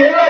ಕೇರಳ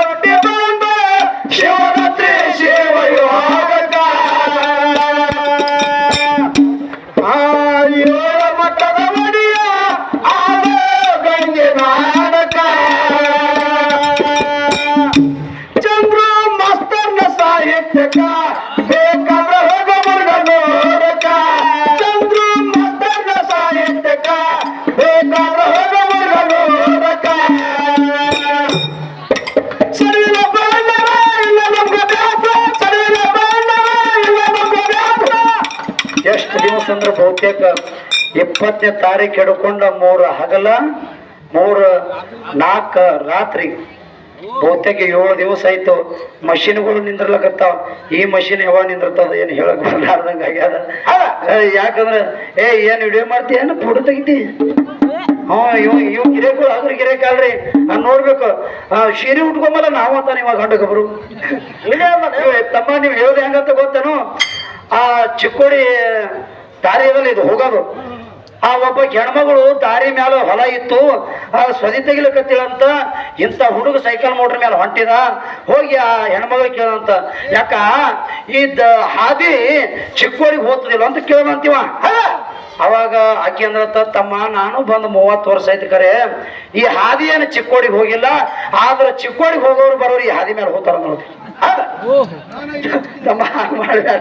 ಎಷ್ಟು ಬಹುತೇಕ ಇಪ್ಪತ್ತನೇ ತಾರೀಕು ಹಿಡ್ಕೊಂಡ ಮೂರ ಹಗಲ ಮೂರ ನಾಲ್ಕ ರಾತ್ರಿ ಬಹುತೇಕ ಏಳು ದಿವಸ ಆಯ್ತು ಮಷಿನ್ಗಳು ನಿಂದಿರ್ಲಕತ್ತಾವ. ಈ ಮಷಿನ್ ಯಾವಾಗ ನಿಂದಿರ್ತದ ಏನು ಹೇಳಕ್ ಬರ್ಲಾರ್ದಂಗ ಆಗ್ಯಾದ. ಯಾಕಂದ್ರೆ ಏ ಏನ್ ವಿಡಿಯೋ ಮಾಡ್ತಿ ಏನು ಫೋಟೋ ತೆಗಿತಿ? ಹ್ಞೂ ಇವ್ ಇವ್ ಗಿರೇಕು ಅದ್ರ ಗಿರೇಕ ಅಲ್ರಿ ನಾನ್ ನೋಡ್ಬೇಕು. ಆ, ಸೀರೆ ಉಟ್ಕೊಂಬಲ್ಲ ನಾವು ಅಂತ ಇವಾಗ ಗಂಡ ಗಬ್ರು. ತಮ್ಮ ನೀವು ಹೇಳೋದು ಹೆಂಗಂತ ಗೊತ್ತೇನು? ಆ ಚಿಕ್ಕೋಡಿ ದಾರಿಯಲ್ಲಿ ಇದು ಹೋಗೋದು. ಆ ಒಬ್ಬ ಹೆಣ್ಮಗಳು ದಾರಿ ಮ್ಯಾಲ ಹೊಲ ಇತ್ತು. ಆ ಸ್ವದಿ ತೆಗಿಲಕತ್ತಿಳಂತ ಇಂಥ ಹುಡುಗ ಸೈಕಲ್ ಮೋಟ್ರ್ ಮೇಲೆ ಹೊಂಟಿದ. ಹೋಗಿ ಆ ಹೆಣ್ಮಗಳು ಕೇಳಂತ, ಯಾಕ, ಈ ಹಾದಿ ಚಿಕ್ಕೋರಿಗೆ ಹೋಗ್ತದಿಲ್ಲ? ಅಂತ ಕೇಳಂತೀವ. ಅವಾಗ ಆಕೆ ಅಂದ್ರ ತಮ್ಮ ನಾನು ಬಂದು ಮೂವತ್ತು ವರ್ಷ ಆಯ್ತು ಕರೆ. ಈ ಹಾದಿ ಏನು ಚಿಕ್ಕೋಡಿಗೆ ಹೋಗಿಲ್ಲ. ಆದ್ರೆ ಚಿಕ್ಕೋಡಿಗೆ ಹೋಗೋರು ಬರೋರು ಈ ಹಾದಿ ಮೇಲೆ ಹೋಗ್ತಾರ ನೋಡಿ? ತಮ್ಮ ಮಾಡಬೇಡ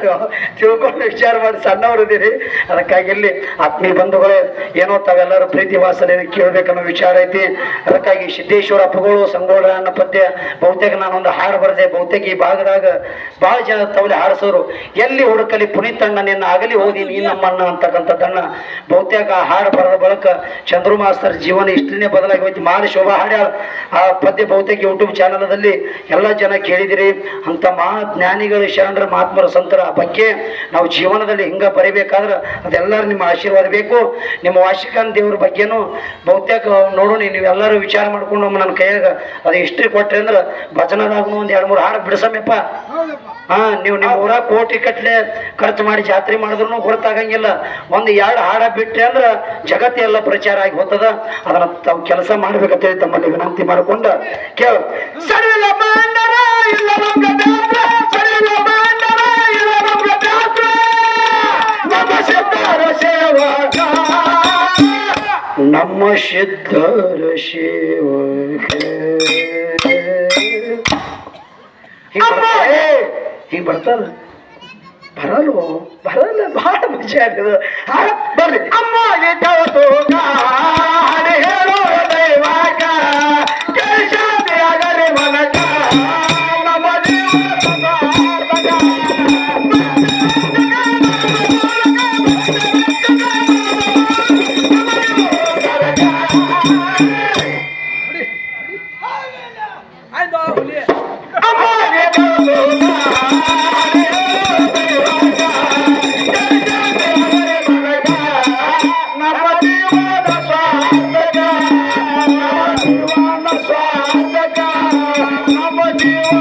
ತಿಳ್ಕೊಂಡು ವಿಚಾರ ಮಾಡಿ ಸಣ್ಣವ್ರು ಇದ್ದೀರಿ ಅದಕ್ಕಾಗಿ ಇಲ್ಲಿ ಆತ್ಮೀಯ ಬಂಧುಗಳೇ ಏನೋ ತಾವೆಲ್ಲರೂ ಪ್ರೀತಿ ವಾಸನೆ ಕೇಳ್ಬೇಕನ್ನೋ ವಿಚಾರ ಐತಿ. ಅದಕ್ಕಾಗಿ ಸಿದ್ದೇಶ್ವರ ಅಪ್ಪಗಳು ಸಂಗೋಳ ಅನ್ನೋ ಪದ್ಯ ಬಹುತೇಕ ನಾನೊಂದು ಹಾಡು ಬರೆದೆ. ಬಹುತೇಕ ಈ ಭಾಗದಾಗ ಭಾಳ ಜನ ತವಲೆ ಹಾಡಿಸೋರು ಎಲ್ಲಿ ಹುಡುಕಲಿ ಪುನೀತಣ್ಣ ನಿನ್ನ ಆಗಲಿ ಹೋದಿ ನೀ ನಮ್ಮಣ್ಣ ಅಂತಕ್ಕಂಥದ್ದನ್ನ ಬಹುತೇಕ ಆ ಹಾಡು ಬರೆದ ಬಳಿಕ ಚಂದ್ರು ಮಾಸ್ತರ್ ಜೀವನ ಇಷ್ಟನೇ ಬದಲಾಗಿ ಹೋಯ್ತು. ಮಾರಿ ಶೋಭಾ ಹಾಡ್ಯಾಳ. ಆ ಪದ್ಯ ಬಹುತೇಕ ಯೂಟ್ಯೂಬ್ ಚಾನಲ್ದಲ್ಲಿ ಎಲ್ಲ ಜನ ಕೇಳಿದಿರಿ. ಅಂತ ಮಹಾ ಜ್ಞಾನಿಗಳು ಶರಣರ ಮಹಾತ್ಮರ ಸಂತರ ಬಗ್ಗೆ ನಾವು ಜೀವನದಲ್ಲಿ ಹಿಂಗ ಬರಿಬೇಕಾದ್ರೆ ಅದೆಲ್ಲರೂ ನಿಮ್ಮ ಆಶೀರ್ವಾದ ಬೇಕು. ನಿಮ್ಮ ವಾಶಿಕಾಂತ್ ದೇವ್ರ ಬಗ್ಗೆನೂ ಬಹುತೇಕ ನೋಡೋಣ. ನೀವೆಲ್ಲರೂ ವಿಚಾರ ಮಾಡ್ಕೊಂಡು ನನ್ನ ಕೈಯಾಗ ಅದು ಹಿಸ್ಟ್ರಿ ಕೊಟ್ರಿ ಅಂದ್ರೆ ಭಜನದಾಗೂ ಒಂದು ಎರಡು ಮೂರು ಹಾಡು ಬಿಡಿಸಮ್ಯಪ್ಪ. ಹಾ ನೀವು ನಿಮ್ಮ ಊರ ಕೋಟಿ ಕಟ್ಲೆ ಖರ್ಚು ಮಾಡಿ ಜಾತ್ರೆ ಮಾಡಿದ್ರು ಗೊತ್ತಾಗಂಗಿಲ್ಲ ಒಂದು ಎರಡು ಹಾಡ ಬಿಟ್ಟೆ ಅಂದ್ರೆ ಜಗತ್ತೆಲ್ಲ ಪ್ರಚಾರ ಆಗಿ ಹೋಗ್ತದ. ಅದನ್ನ ತಾವು ಕೆಲಸ ಮಾಡ್ಬೇಕಂತೇಳಿ ತಮ್ಮಲ್ಲಿ ವಿನಂತಿ ಮಾಡಿಕೊಂಡ ಕೇಳ. ನಮ್ಮ ಸಿದ್ಧರ ಶಿವ ನಮ್ಮ ಸಿದ್ಧರ ಸೇವಕ. ಹಿಂಗ್ ಬರ್ತಾರ ಬರಲ್ಲ ಬರಲ್ಲ ಬಹಳ ಮಜಾ ಆಗ್ತದೆ. ಬರ್ರಿ. ಅಮ್ಮ ಹೇಳೋ ದೈವಾಗ ಆಗಲಿ ಮನಕ ನಮ್ಮ ಜೀವನ